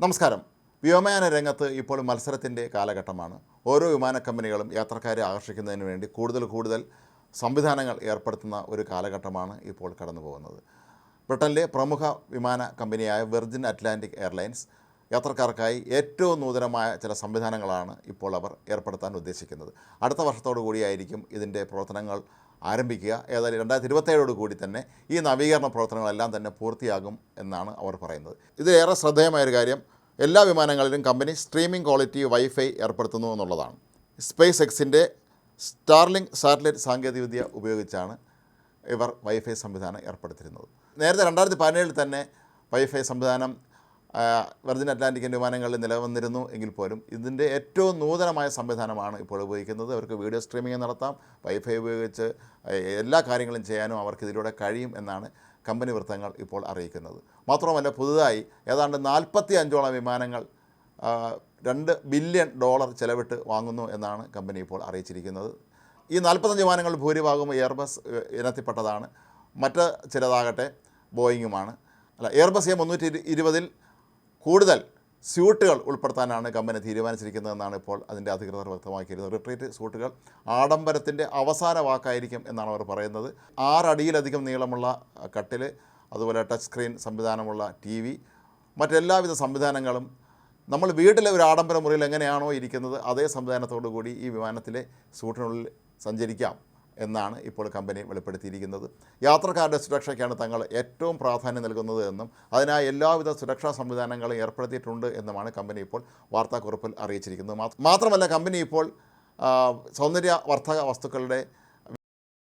നമസ്കാരം. വ്യോമയാന രംഗത്ത് ഇപ്പോൾ മത്സരത്തിന്റെ കാലഘട്ടമാണ്. ഓരോ വിമാന കമ്പനികളും യാത്രക്കാരെ ആകർഷിക്കുന്നതിന് വേണ്ടി കൂടുതൽ കൂടുതൽ സംവിധാനങ്ങൾ ഏർപ്പെടുത്തുന്ന ഒരു കാലഘട്ടമാണ് ഇപ്പോൾ കടന്നു പോകുന്നത് ബ്രിട്ടനിലെ പ്രമുഖ വിമാന കമ്പനിയായ വെർജിൻ അറ്റ്ലാന്റിക് എയർലൈൻസ് യാത്രക്കാർക്കായി ഏറ്റവും നൂതനമായ ചില സംവിധാനങ്ങളാണ് ഇപ്പോൾ അവർ ഏർപ്പെടുത്താൻ ഉദ്ദേശിക്കുന്നത്. അടുത്ത വർഷത്തോടു കൂടിയായിരിക്കും ഇതിന്റെ പ്രവർത്തനങ്ങൾ ആരംഭിക്കുക. ഏതായാലും രണ്ടായിരത്തി ഇരുപത്തേഴോട് കൂടി തന്നെ ഈ നവീകരണ പ്രവർത്തനങ്ങളെല്ലാം തന്നെ പൂർത്തിയാകും എന്നാണ് അവർ പറയുന്നത്. ഇതിലേറെ ശ്രദ്ധേയമായൊരു കാര്യം. എല്ലാ വിമാനങ്ങളിലും കമ്പനി സ്ട്രീമിംഗ് ക്വാളിറ്റി വൈഫൈ ഏർപ്പെടുത്തുന്നു എന്നുള്ളതാണ്. സ്പേസ് എക്സിന്റെ സ്റ്റാർലിംഗ് സാറ്റലൈറ്റ് സാങ്കേതികവിദ്യ ഉപയോഗിച്ചാണ് ഇവർ വൈഫൈ സംവിധാനം ഏർപ്പെടുത്തിയിരുന്നത്. നേരത്തെ രണ്ടായിരത്തി പതിനേഴിൽ തന്നെ വൈഫൈ സംവിധാനം വെർജിൻ അറ്റ്ലാന്റിക്കിന്റെ വിമാനങ്ങളിൽ നിലവന്നിരുന്നു എങ്കിൽ പോലും ഇതിന്റെ ഏറ്റവും നൂതനമായ സംവിധാനമാണ് ഇപ്പോൾ ഉപയോഗിക്കുന്നത്. അവർക്ക് വീഡിയോ സ്ട്രീമിംഗ് നടത്താം വൈഫൈ ഉപയോഗിച്ച് എല്ലാ കാര്യങ്ങളും ചെയ്യാനും അവർക്ക് ഇതിലൂടെ കഴിയും എന്നാണ് കമ്പനി വൃത്തങ്ങൾ ഇപ്പോൾ അറിയിക്കുന്നത്. മാത്രമല്ല പുതുതായി ഏതാണ്ട് നാൽപ്പത്തി അഞ്ചോളം വിമാനങ്ങൾ രണ്ട് ബില്യൺ ഡോളർ ചെലവിട്ട് വാങ്ങുന്നു എന്നാണ് കമ്പനി ഇപ്പോൾ അറിയിച്ചിരിക്കുന്നത്. ഈ നാൽപ്പത്തഞ്ച് വിമാനങ്ങൾ ഭൂരിഭാഗവും എയർബസ് ഇനത്തിൽപ്പെട്ടതാണ്. മറ്റ് ചിലതാകട്ടെ ബോയിങ്ങുമാണ് അല്ല എയർബസ് എ മുന്നൂറ്റി ഇരുപതിൽ കൂടുതൽ സ്യൂട്ടുകൾ ഉൾപ്പെടുത്താനാണ് കമ്പനി തീരുമാനിച്ചിരിക്കുന്നതെന്നാണ് ഇപ്പോൾ അതിന്റെ അധികൃതർ വ്യക്തമാക്കിയിരുന്നത്. റിട്രീറ്റ് സ്യൂട്ടുകൾ ആഡംബരത്തിന്റെ അവസാന വാക്കായിരിക്കും എന്നാണ് അവർ പറയുന്നത്. ആറടിയിലധികം നീളമുള്ള കട്ടിൽ അതുപോലെ ടച്ച് സ്ക്രീൻ സംവിധാനമുള്ള ടി വി മറ്റെല്ലാവിധ സംവിധാനങ്ങളും നമ്മൾ വീട്ടിലെ ഒരു ആഡംബര മുറിയിൽ എങ്ങനെയാണോ ഇരിക്കുന്നത് അതേ സംവിധാനത്തോടു കൂടി ഈ വിമാനത്തിലെ സൂട്ടിനുള്ളിൽ സഞ്ചരിക്കാം. എന്നാണ് ഇപ്പോൾ കമ്പനി വെളിപ്പെടുത്തിയിരിക്കുന്നത്. യാത്രക്കാരുടെ സുരക്ഷയ്ക്കാണ് തങ്ങൾ ഏറ്റവും പ്രാധാന്യം നൽകുന്നത് എന്നും അതിനായി എല്ലാവിധ സുരക്ഷാ സംവിധാനങ്ങളും ഏർപ്പെടുത്തിയിട്ടുണ്ട് എന്നുമാണ് കമ്പനി ഇപ്പോൾ വാർത്താക്കുറിപ്പിൽ അറിയിച്ചിരിക്കുന്നത്. മാത്രമല്ല കമ്പനി ഇപ്പോൾ സൗന്ദര്യ വർദ്ധക വസ്തുക്കളുടെ